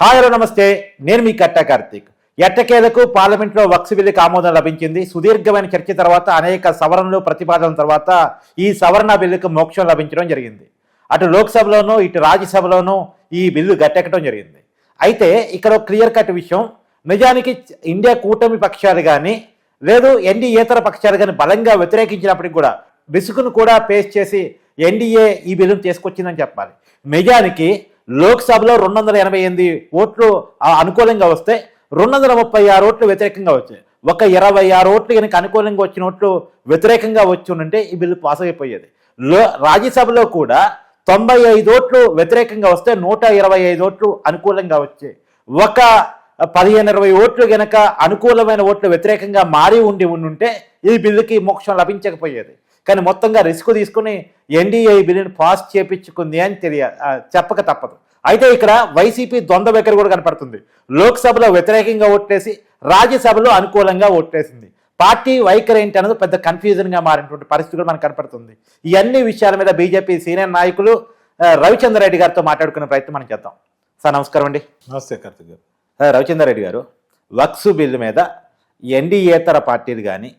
Hi hello నమస్తే. నేను మీ కట్ట కార్తీక్. ఎట్టకేలకు పార్లమెంట్లో వక్స్ బిల్లుకి ఆమోదం లభించింది. సుదీర్ఘమైన చర్చ తర్వాత అనేక సవరణలు ప్రతిపాదన తర్వాత ఈ సవరణ బిల్లుకు మోక్షం లభించడం జరిగింది. అటు లోక్సభలోనూ ఇటు రాజ్యసభలోనూ ఈ బిల్లు గట్టెక్కడం జరిగింది. అయితే ఇక్కడ క్లియర్ కట్ విషయం. నిజానికి ఇండియా కూటమి పక్షాలు కానీ లేదు ఎన్డీఏతర పక్షాలు కానీ బలంగా వ్యతిరేకించినప్పటికి కూడా విసుగును కూడా పేస్ చేసి ఎన్డీఏ ఈ బిల్లును తీసుకొచ్చిందని చెప్పాలి. నిజానికి లోక్సభలో రెండు వందల ఎనభై ఎనిమిది ఓట్లు అనుకూలంగా వస్తే రెండు వందల ముప్పై ఆరు ఓట్లు వ్యతిరేకంగా వచ్చాయి. ఒక ఇరవై ఆరు ఓట్లు కనుక అనుకూలంగా వచ్చిన ఓట్లు వ్యతిరేకంగా వచ్చి ఉంటే ఈ బిల్లు పాస్ అయిపోయేది. లో రాజ్యసభలో కూడా తొంభై ఐదు ఓట్లు వ్యతిరేకంగా వస్తే నూట ఇరవై ఐదు ఓట్లు అనుకూలంగా వచ్చాయి. ఒక పదిహేను ఇరవై ఓట్లు గనక అనుకూలమైన ఓట్లు వ్యతిరేకంగా మారి ఉండి ఉండుంటే ఈ బిల్లుకి మోక్షం లభించకపోయేది. కానీ మొత్తంగా రిస్క్ తీసుకుని ఎన్డీఏ బిల్లును బిల్లుని పాస్ చేపించుకుంది అని తెలియ చెప్పక తప్పదు. అయితే ఇక్కడ వైసీపీ ద్వంద్వ వైఖరి కూడా కనపడుతుంది. లోక్సభలో వ్యతిరేకంగా ఓట్లేసి రాజ్యసభలో అనుకూలంగా ఓట్లేసింది. పార్టీ వైఖరి ఏంటి అన్నది పెద్ద కన్ఫ్యూజన్గా మారినటువంటి పరిస్థితి కూడా మనకు కనపడుతుంది. ఈ అన్ని విషయాల మీద బీజేపీ సీనియర్ నాయకులు రవిచంద్ర రెడ్డి గారితో మాట్లాడుకునే ప్రయత్నం మనం చేద్దాం. సార్ నమస్కారం అండి. నమస్తే కార్తిక్ గారు. రవిచంద్ర రెడ్డి గారు వక్స్ బిల్లు మీద ఎన్డీఏతర పార్టీలు కానీ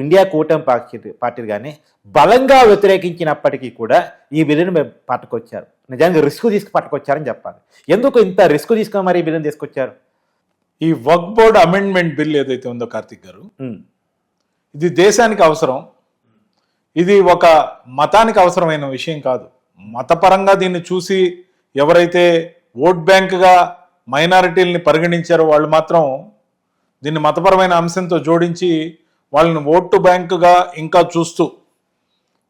ఇండియా కూటమి పార్టీ పార్టీలు కానీ బలంగా వ్యతిరేకించినప్పటికీ కూడా ఈ బిల్లును మేము పట్టుకొచ్చారు. నిజంగా రిస్క్ తీసుకు పట్టుకొచ్చారని చెప్పాలి. ఎందుకు ఇంత రిస్క్ తీసుకొని మరి ఈ బిల్లును తీసుకొచ్చారు? ఈ వర్క్ బోర్డ్ అమెండ్మెంట్ బిల్ ఏదైతే ఉందో కార్తిక్ గారు ఇది దేశానికి అవసరం. ఇది ఒక మతానికి అవసరమైన విషయం కాదు. మతపరంగా దీన్ని చూసి ఎవరైతే ఓట్ బ్యాంక్గా మైనారిటీలని పరిగణించారో వాళ్ళు మాత్రం దీన్ని మతపరమైన అంశంతో జోడించి వాళ్ళని ఓటు బ్యాంకుగా ఇంకా చూస్తూ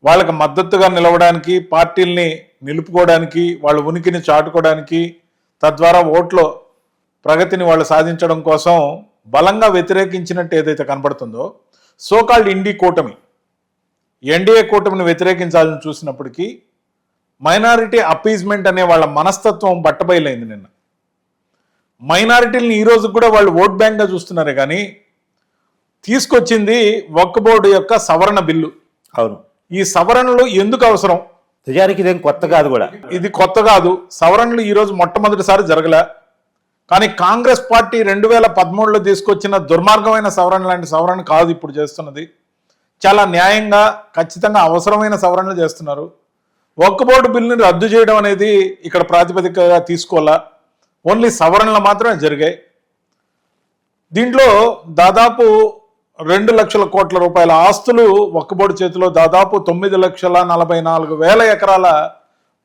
వాళ్ళకి మద్దతుగా నిలవడానికి పార్టీల్ని నిలుపుకోవడానికి వాళ్ళ ఉనికిని చాటుకోవడానికి తద్వారా ఓట్లో ప్రగతిని వాళ్ళు సాధించడం కోసం బలంగా వ్యతిరేకించినట్టు ఏదైతే కనబడుతుందో సోకాల్డ్ ఇండి కూటమి. ఎన్డీఏ కూటమిని వ్యతిరేకించాలని చూసినప్పటికీ మైనారిటీ అపీజ్మెంట్ అనే వాళ్ళ మనస్తత్వం బట్టబయలైంది నిన్న. మైనారిటీని ఈరోజు కూడా వాళ్ళు ఓట్ బ్యాంక్గా చూస్తున్నారే కానీ తీసుకొచ్చింది వక్ బోర్డు యొక్క సవరణ బిల్లు. అవును. ఈ సవరణలు ఎందుకు అవసరం? నిజానికి ఇదేం కొత్త కాదు కూడా. ఇది కొత్త కాదు. సవరణలు ఈ రోజు మొట్టమొదటిసారి జరగలే. కానీ కాంగ్రెస్ పార్టీ రెండు వేల పదమూడులో తీసుకొచ్చిన దుర్మార్గమైన సవరణ లాంటి సవరణ కాదు ఇప్పుడు చేస్తున్నది. చాలా న్యాయంగా ఖచ్చితంగా అవసరమైన సవరణలు చేస్తున్నారు. ఒక్క బోర్డు బిల్లుని రద్దు చేయడం అనేది ఇక్కడ ప్రాతిపదికగా తీసుకోవాలా? ఓన్లీ సవరణలు మాత్రమే జరిగాయి. దీంట్లో దాదాపు రెండు లక్షల కోట్ల రూపాయల ఆస్తులు ఒక్కబోడు చేతిలో దాదాపు తొమ్మిది లక్షల నలభై నాలుగు వేల ఎకరాల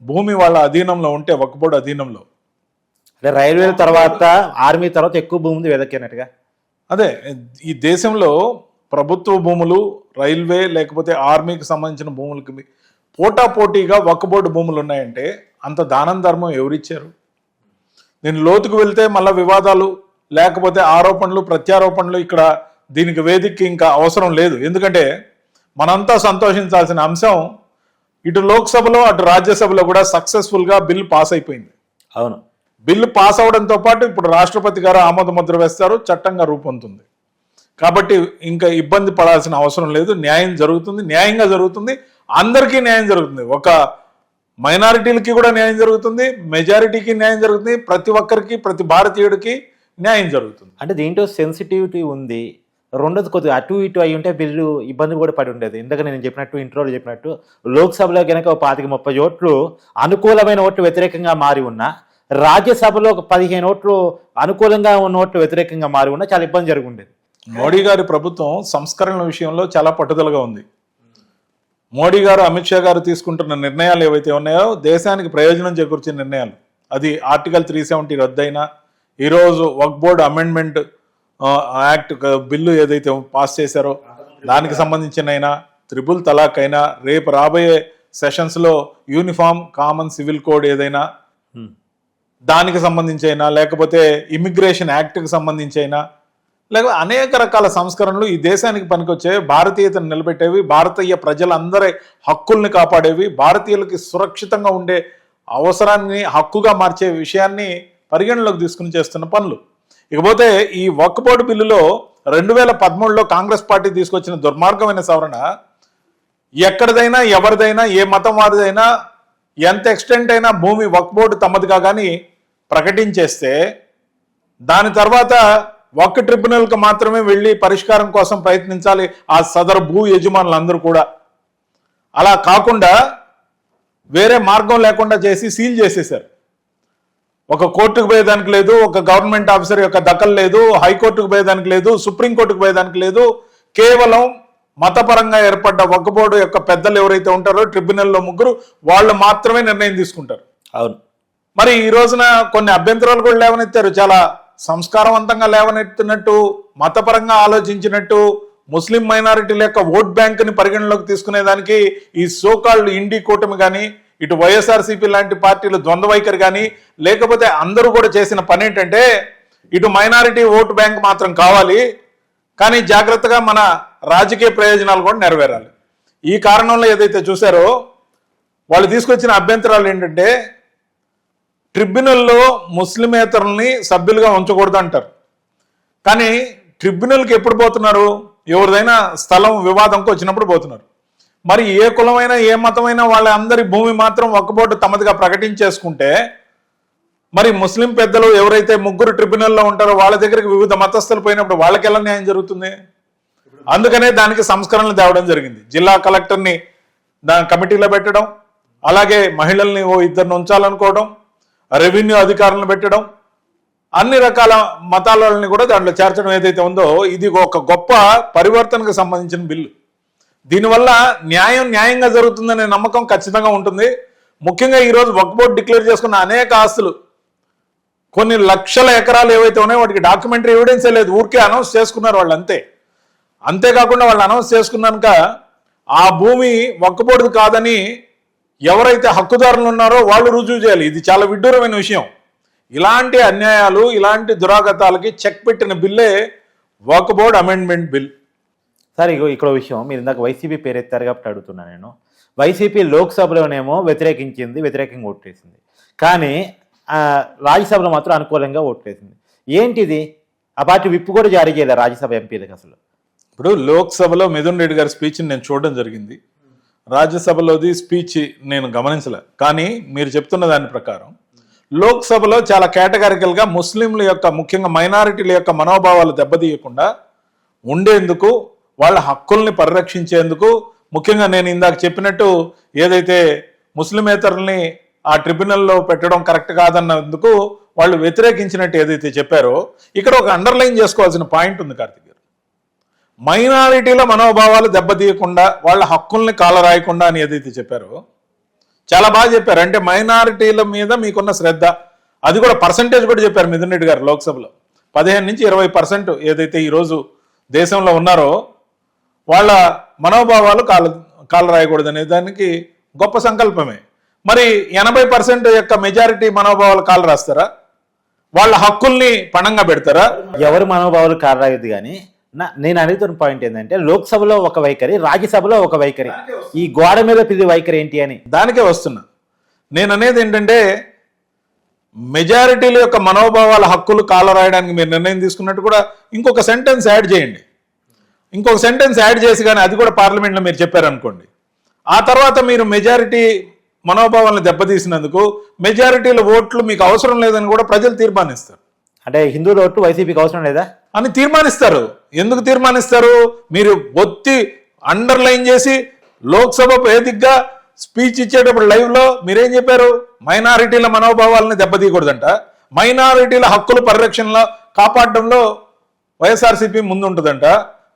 భూమి వాళ్ళ అధీనంలో ఉంటే ఒక్కబోడు అధీనంలో. అంటే రైల్వేల తర్వాత ఆర్మీ తర్వాత ఎక్కువ భూమి ఉంది వెదక్కినట్టుగా. అదే ఈ దేశంలో ప్రభుత్వ భూములు రైల్వే లేకపోతే ఆర్మీకి సంబంధించిన భూములకి పోటా పోటీగా ఒక్కబోర్డు భూములు ఉన్నాయంటే అంత దానం ధర్మం ఎవరిచ్చారు? నేను లోతుకు వెళ్తే మళ్ళీ వివాదాలు లేకపోతే ఆరోపణలు ప్రత్యారోపణలు ఇక్కడ దీనికి వేదికకి ఇంకా అవసరం లేదు. ఎందుకంటే మనంతా సంతోషించాల్సిన అంశం ఇటు లోక్సభలో అటు రాజ్యసభలో కూడా సక్సెస్ఫుల్గా బిల్ పాస్ అయిపోయింది. అవును. బిల్లు పాస్ అవడంతో పాటు ఇప్పుడు రాష్ట్రపతి గారు ఆమోద ముద్ర వేస్తారు చట్టంగా రూపొందుతుంది. కాబట్టి ఇంకా ఇబ్బంది పడాల్సిన అవసరం లేదు. న్యాయం జరుగుతుంది. న్యాయంగా జరుగుతుంది. అందరికీ న్యాయం జరుగుతుంది. ఒక మైనారిటీలకి కూడా న్యాయం జరుగుతుంది. మెజారిటీకి న్యాయం జరుగుతుంది. ప్రతి ఒక్కరికి ప్రతి భారతీయుడికి న్యాయం జరుగుతుంది. అంటే దీంట్లో సెన్సిటివిటీ ఉంది. రెండోది కొద్దిగా అటు ఇటు అయి ఉంటే వీళ్ళు ఇబ్బంది కూడా పడి ఉండేది. ఇందాక నేను చెప్పినట్టు ఇంట్రోలో చెప్పినట్టు లోక్సభలో కనుక ఒక పాతిక ముప్పై ఓట్లు అనుకూలమైన ఓట్లు వ్యతిరేకంగా మారి ఉన్నా రాజ్యసభలో ఒక పదిహేను ఓట్లు అనుకూలంగా ఉన్న ఓట్లు వ్యతిరేకంగా మారి ఉన్నా చాలా ఇబ్బంది జరుగుండేది. మోడీ గారి ప్రభుత్వం సంస్కరణల విషయంలో చాలా పట్టుదలగా ఉంది. మోడీ గారు అమిత్ షా గారు తీసుకుంటున్న నిర్ణయాలు ఏవైతే ఉన్నాయో దేశానికి ప్రయోజనం చేకూర్చే నిర్ణయాలు. అది ఆర్టికల్ త్రీ సెవెంటీ రద్దయినా ఈరోజు Waqf board amendment act bill ఏదైతే పాస్ చేశారో దానికి సంబంధించిన అయినా త్రిబుల్ తలాక్ అయినా రేపు రాబోయే సెషన్స్లో యూనిఫామ్ కామన్ సివిల్ కోడ్ ఏదైనా. దానికి సంబంధించి అయినా లేకపోతే ఇమిగ్రేషన్ యాక్ట్కి సంబంధించి అయినా లేకపోతే అనేక రకాల సంస్కరణలు ఈ దేశానికి పనికొచ్చేవి భారతీయతను నిలబెట్టేవి భారతీయ ప్రజలందరి హక్కుల్ని కాపాడేవి భారతీయులకి సురక్షితంగా ఉండే అవసరాన్ని హక్కుగా మార్చే విషయాన్ని పరిగణలోకి తీసుకుని చేస్తున్న పనులు ఇకపోతే ఈ వక్ బోర్డు బిల్లులో రెండు వేల పదమూడులో కాంగ్రెస్ పార్టీ తీసుకొచ్చిన దుర్మార్గమైన సవరణ ఎక్కడిదైనా ఎవరిదైనా ఏ మతం వారిదైనా ఎంత ఎక్స్టెంట్ అయినా భూమి వక్ బోర్డు తమదిగా కానీ ప్రకటించేస్తే దాని తర్వాత ఒక్క ట్రిబ్యునల్కి మాత్రమే వెళ్ళి పరిష్కారం కోసం ప్రయత్నించాలి ఆ సదరు భూ యజమానులందరూ కూడా. అలా కాకుండా వేరే మార్గం లేకుండా చేసి సీల్ చేసేశారు. ఒక కోర్టుకు పోయేదానికి లేదు ఒక గవర్నమెంట్ ఆఫీసర్ యొక్క దఖలు లేదు హైకోర్టుకు పోయేదానికి లేదు సుప్రీంకోర్టుకు పోయేదానికి లేదు. కేవలం మతపరంగా ఏర్పడ్డ వక్ఫ్ బోర్డు యొక్క పెద్దలు ఎవరైతే ఉంటారో ట్రిబ్యునల్లో ముగ్గురు వాళ్ళు మాత్రమే నిర్ణయం తీసుకుంటారు. అవును. మరి ఈ రోజున కొన్ని అభ్యంతరాలు కూడా లేవనెత్తారు. చాలా సంస్కారవంతంగా లేవనెత్తినట్టు మతపరంగా ఆలోచించినట్టు ముస్లిం మైనారిటీల యొక్క ఓట్ బ్యాంక్ని పరిగణలోకి తీసుకునేదానికి ఈ సోకాళ్ళు ఇండి కూటమి కానీ ఇటు వైఎస్ఆర్సీపీ లాంటి పార్టీలు ద్వంద్వ వైఖరి కానీ లేకపోతే అందరూ కూడా చేసిన పని ఏంటంటే ఇటు మైనారిటీ ఓటు బ్యాంక్ మాత్రం కావాలి కానీ జాగ్రత్తగా మన రాజకీయ ప్రయోజనాలు కూడా నెరవేరాలి. ఈ కారణంలో ఏదైతే చూసారో వాళ్ళు తీసుకొచ్చిన అభ్యంతరాలు ఏంటంటే ట్రిబ్యునల్లో ముస్లిమేతరుల్ని సభ్యులుగా ఉంచకూడదు అంటారు కానీ ట్రిబ్యునల్కి ఎప్పుడు పోతున్నారు? ఎవరిదైనా స్థలం వివాదంకి వచ్చినప్పుడు పోతున్నారు. మరి ఏ కులమైనా ఏ మతమైనా వాళ్ళ అందరి భూమి మాత్రం ఒక్కబోటు తమదిగా ప్రకటించేసుకుంటే మరి ముస్లిం పెద్దలు ఎవరైతే ముగ్గురు ట్రిబ్యునల్లో ఉంటారో వాళ్ళ దగ్గరికి వివిధ మతస్థులు పోయినప్పుడు వాళ్ళకి ఎలా న్యాయం జరుగుతుంది? అందుకనే దానికి సంస్కరణలు తేవడం జరిగింది. జిల్లా కలెక్టర్ని దాని కమిటీలో పెట్టడం అలాగే మహిళల్ని ఓ ఇద్దరిని ఉంచాలనుకోవడం రెవెన్యూ అధికారులను పెట్టడం అన్ని రకాల మతాలని కూడా దాంట్లో చేర్చడం ఏదైతే ఉందో ఇది ఒక గొప్ప పరివర్తనకు సంబంధించిన బిల్లు. దీనివల్ల న్యాయం న్యాయంగా జరుగుతుందనే నమ్మకం ఖచ్చితంగా ఉంటుంది. ముఖ్యంగా ఈరోజు వక్ బోర్డు డిక్లేర్ చేసుకున్న అనేక ఆస్తులు కొన్ని లక్షల ఎకరాలు ఏవైతే ఉన్నాయో వాటికి డాక్యుమెంటరీ ఎవిడెన్సే లేదు. ఊరికే అనౌన్స్ చేసుకున్నారు వాళ్ళు అంతే అంతేకాకుండా వాళ్ళు అనౌన్స్ చేసుకున్నాక ఆ భూమి ఒక్కబోడిది కాదని ఎవరైతే హక్కుదారులు ఉన్నారో వాళ్ళు రుజువు చేయాలి. ఇది చాలా విడ్డూరమైన విషయం. ఇలాంటి అన్యాయాలు ఇలాంటి దురాగతాలకి చెక్ పెట్టిన బిల్లే Waqf board amendment bill. Sir ఇగో ఇక్కడ విషయం. మీరు ఇందాక వైసీపీ పేరు ఎత్తారు కాబట్టి అడుగుతున్నా నేను. వైసీపీ లోక్సభలోనేమో వ్యతిరేకించింది వ్యతిరేకంగా ఓట్లేసింది కానీ రాజ్యసభలో మాత్రం అనుకూలంగా ఓట్లేసింది ఏంటిది? ఆ పార్టీ విప్పు కూడా జారీ చేయలేదు రాజ్యసభ ఎంపీలకు అసలు. ఇప్పుడు లోక్సభలో మిథున్ రెడ్డి గారి స్పీచ్ని నేను చూడడం జరిగింది. రాజ్యసభలోది స్పీచ్ నేను గమనించలే. కానీ మీరు చెప్తున్న దాని ప్రకారం లోక్సభలో చాలా కేటగారికల్గా ముస్లింల యొక్క ముఖ్యంగా మైనారిటీల యొక్క మనోభావాలు దెబ్బతీయకుండా ఉండేందుకు వాళ్ళ హక్కుల్ని పరిరక్షించేందుకు ముఖ్యంగా నేను ఇందాక చెప్పినట్టు ఏదైతే ముస్లిమేతరుల్ని ఆ ట్రిబ్యునల్లో పెట్టడం కరెక్ట్ కాదన్నందుకు వాళ్ళు వ్యతిరేకించినట్టు ఏదైతే చెప్పారో ఇక్కడ ఒక అండర్లైన్ చేసుకోవాల్సిన పాయింట్ ఉంది కార్తిక్ గారు. మైనారిటీల మనోభావాలు దెబ్బతీయకుండా వాళ్ళ హక్కుల్ని కాలరాయకుండా అని ఏదైతే చెప్పారో చాలా బాగా చెప్పారు. అంటే మైనారిటీల మీద మీకున్న శ్రద్ధ అది కూడా పర్సంటేజ్ కూడా చెప్పారు మిథున్ రెడ్డి గారు లోక్సభలో. పదిహేను నుంచి ఇరవై పర్సెంట్ ఏదైతే ఈరోజు దేశంలో ఉన్నారో వాళ్ళ మనోభావాలు కాల కాలు రాయకూడదు అనే దానికి గొప్ప సంకల్పమే. మరి ఎనభై పర్సెంట్ యొక్క మెజారిటీ మనోభావాలు కాలు రాస్తారా? వాళ్ళ హక్కుల్ని పణంగా పెడతారా? ఎవరు మనోభావాలు కారాయదు కానీ నా నేను అడుగుతున్న పాయింట్ ఏంటంటే లోక్సభలో ఒక వైఖరి రాజ్యసభలో ఒక వైఖరి ఈ గోడ మీద పిల్లి వైఖరి ఏంటి అని? దానికే వస్తున్నా. నేను అనేది ఏంటంటే మెజారిటీల యొక్క మనోభావాల హక్కులు కాలరాయడానికి మీరు నిర్ణయం తీసుకున్నట్టు కూడా ఇంకొక సెంటెన్స్ యాడ్ చేయండి. ఇంకొక సెంటెన్స్ యాడ్ చేసి కానీ అది కూడా పార్లమెంట్లో మీరు చెప్పారనుకోండి. ఆ తర్వాత మీరు మెజారిటీ మనోభావాలను దెబ్బతీసినందుకు మెజారిటీల ఓట్లు మీకు అవసరం లేదని కూడా ప్రజలు తీర్మానిస్తారు. అంటే హిందువుల ఓట్లు వైసీపీకి అవసరం లేదా? అని తీర్మానిస్తారు. ఎందుకు తీర్మానిస్తారు? మీరు ఒత్తి అండర్లైన్ చేసి లోక్సభ వేదికగా స్పీచ్ ఇచ్చేటప్పుడు లైవ్లో మీరేం చెప్పారు? మైనారిటీల మనోభావాలను దెబ్బతీయకూడదంట. మైనారిటీల హక్కుల పరిరక్షణలో కాపాడడంలో వైఎస్ఆర్సీపీ ముందు ఉంటుందంట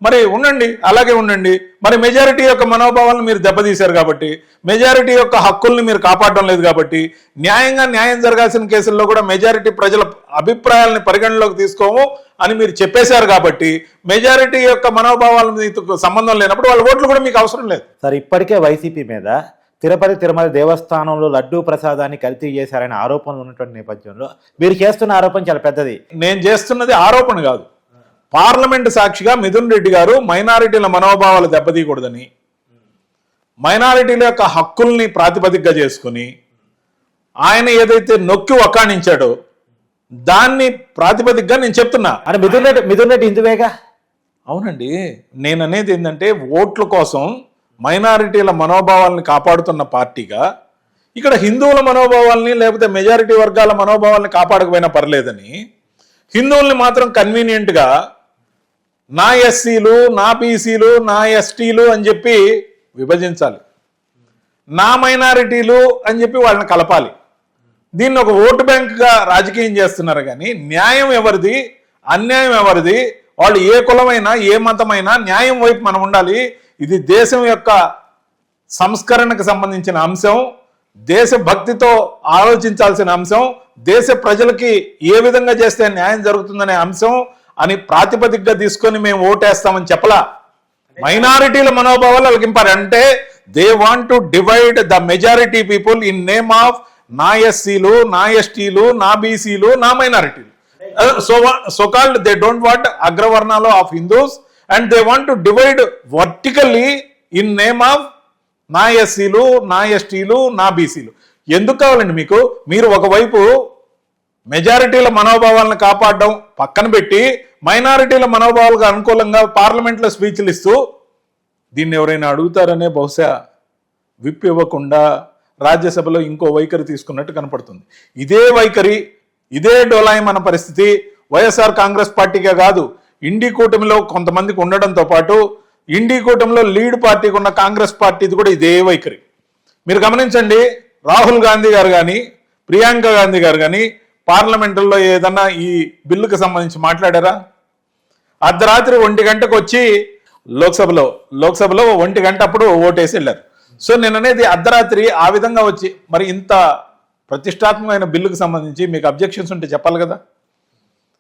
మరి ఉండండి అలాగే ఉండండి. మరి మెజారిటీ యొక్క మనోభావాలను మీరు దెబ్బతీశారు కాబట్టి మెజారిటీ యొక్క హక్కుల్ని మీరు కాపాడడం లేదు కాబట్టి న్యాయంగా న్యాయం జరగాల్సిన కేసుల్లో కూడా మెజారిటీ ప్రజల అభిప్రాయాలని పరిగణలోకి తీసుకోము అని మీరు చెప్పేశారు కాబట్టి మెజారిటీ యొక్క మనోభావాల మీతో సంబంధం లేనప్పుడు వాళ్ళ ఓట్లు కూడా మీకు అవసరం లేదు. సార్ ఇప్పటికే వైసీపీ మీద తిరుపతి తిరుమల దేవస్థానంలో లడ్డూ ప్రసాదాన్ని కల్తీ చేశారనే ఆరోపణలు ఉన్నటువంటి నేపథ్యంలో మీరు చేస్తున్న ఆరోపణ చాలా పెద్దది. నేను చేస్తున్నది ఆరోపణ కాదు. పార్లమెంట్ సాక్షిగా మిథున్ రెడ్డి గారు మైనారిటీల మనోభావాలు దెబ్బతీయకూడదని మైనారిటీల యొక్క హక్కుల్ని ప్రాతిపదికగా చేసుకుని ఆయన ఏదైతే నొక్కి వక్కాణించాడో దాన్ని ప్రాతిపదికగా నేను చెప్తున్నా. అంటే మిథున్ రెడ్డి మిథున్ రెడ్డి హిందువేగా అవునండి. నేను అనేది ఏంటంటే ఓట్ల కోసం మైనారిటీల మనోభావాలను కాపాడుతున్న పార్టీగా ఇక్కడ హిందువుల మనోభావాల్ని లేకపోతే మెజారిటీ వర్గాల మనోభావాల్ని కాపాడకపోయినా పర్లేదని హిందువుల్ని మాత్రం కన్వీనియంట్గా నా ఎస్సీలు నా బీసీలు నా ఎస్టీలు అని చెప్పి విభజించాలి. నా మైనారిటీలు అని చెప్పి వాళ్ళని కలపాలి. దీన్ని ఒక ఓటు బ్యాంక్గా రాజకీయం చేస్తున్నారు కానీ న్యాయం ఎవరిది? అన్యాయం ఎవరిది? వాళ్ళు ఏ కులమైనా ఏ మతమైనా న్యాయం వైపు మనం ఉండాలి. ఇది దేశం యొక్క సంస్కరణకు సంబంధించిన అంశం. దేశ భక్తితో ఆలోచించాల్సిన అంశం. దేశ ప్రజలకి ఏ విధంగా చేస్తే న్యాయం జరుగుతుందనే అంశం. అని ప్రాతిపదికగా తీసుకొని మేము ఓటేస్తామని చెప్పలా? మైనారిటీల మనోభావాలు వాళ్ళకి ఇంపారు అంటే they want to divide the majority people in name of నా ఎస్సీలు నా ఎస్టీలు నా బీసీలు నా మైనారిటీలు. So so called they don't want అగ్రవర్ణాలు of Hindus and they want to divide vertically in name of నా ఎస్సీలు నా ఎస్టీలు నా బీసీలు. ఎందుకు కావాలండి మీకు? మీరు ఒకవైపు మెజారిటీల మనోభావాలను కాపాడడం పక్కన పెట్టి మైనారిటీల మనోభావాలకు అనుకూలంగా పార్లమెంట్లో స్పీచ్లు ఇస్తూ దీన్ని ఎవరైనా అడుగుతారనే బహుశా విప్ ఇవ్వకుండా రాజ్యసభలో ఇంకో వైఖరి తీసుకున్నట్టు కనపడుతుంది. ఇదే వైఖరి ఇదే డోలాయమన పరిస్థితి. వైఎస్ఆర్ కాంగ్రెస్ పార్టీగా కాదు ఇండి కూటమిలో కొంతమందికి ఉండడంతో పాటు ఇండి కూటమిలో లీడ్ పార్టీకి ఉన్న కాంగ్రెస్ పార్టీది కూడా ఇదే వైఖరి. మీరు గమనించండి రాహుల్ గాంధీ గారు కానీ ప్రియాంక గాంధీ గారు కానీ పార్లమెంటుల్లో ఏదన్నా ఈ బిల్లుకి సంబంధించి మాట్లాడారా? అర్ధరాత్రి ఒంటి గంటకు వచ్చి లోక్సభలో లోక్సభలో ఒంటి గంట అప్పుడు ఓటేసి వెళ్ళారు. సో నేను అనేది అర్ధరాత్రి ఆ విధంగా వచ్చి మరి ఇంత ప్రతిష్టాత్మకమైన బిల్లుకు సంబంధించి మీకు అబ్జెక్షన్స్ ఉంటే చెప్పాలి కదా?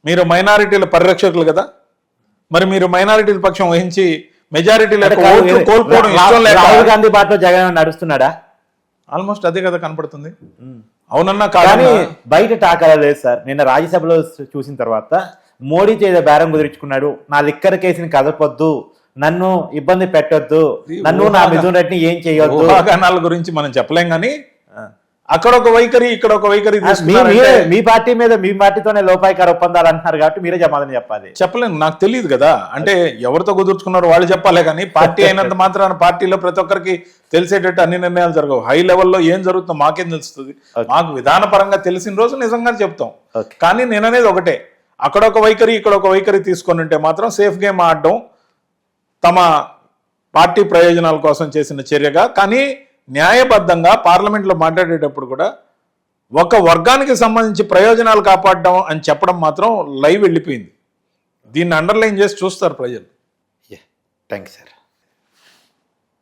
మీరు మైనారిటీల పరిరక్షకులు కదా? మరి మీరు మైనారిటీల పక్షం వహించి ఓట్లు కోల్పోవడం రాహుల్ గాంధీ బాటలో జగన్ నడుస్తున్నాడా? ఆల్మోస్ట్ అదే కదా కనపడుతుంది. అవునన్నా కానీ బయట టాక్ అలా లేదు సార్. నిన్న రాజ్యసభలో చూసిన తర్వాత మోడీ చేత బేరం కుదుర్చుకున్నాడు. నా లిక్కర్ కేసుని కదపొద్దు. నన్ను ఇబ్బంది పెట్టొద్దు. నన్ను నా మిథున్ రెడ్డిని ఏం చేయొద్దు. గురించి మనం చెప్పలేం కానీ అక్కడ ఒక వైఖరి ఇక్కడ ఒక వైఖరి మీ- పార్టీ మీద మీ పార్టీతోనే లోపాయికార ఒప్పందాలు అంటున్నారు కాబట్టి మీరే సమాధానం చెప్పాలి. చెప్పలేను నాకు తెలియదు కదా. అంటే ఎవరితో కుదుర్చుకున్నారో వాళ్ళు చెప్పాలే కానీ పార్టీ అయినంత మాత్రాన పార్టీలో ప్రతి ఒక్కరికి తెలిసేటట్టు అన్ని నిర్ణయాలు జరగవు. హై లెవెల్లో ఏం జరుగుతుందో మాకేం తెలుస్తుంది. మాకు విధానపరంగా తెలిసిన రోజు నిజంగా చెప్తాం. కానీ నేను అనేది ఒకటే. అక్కడ ఒక వైఖరి ఇక్కడ ఒక వైఖరి తీసుకొని ఉంటే మాత్రం సేఫ్ గేమ్ ఆడడం తమ పార్టీ ప్రయోజనాల కోసం చేసిన చర్యగా. కానీ న్యాయబద్ధంగా పార్లమెంట్లో మాట్లాడేటప్పుడు కూడా ఒక వర్గానికి సంబంధించి ప్రయోజనాలు కాపాడడం అని చెప్పడం మాత్రం లైవ్ వెళ్ళిపోయింది. దీన్ని అండర్లైన్ చేసి చూస్తారు ప్రజలు. Thank you sir.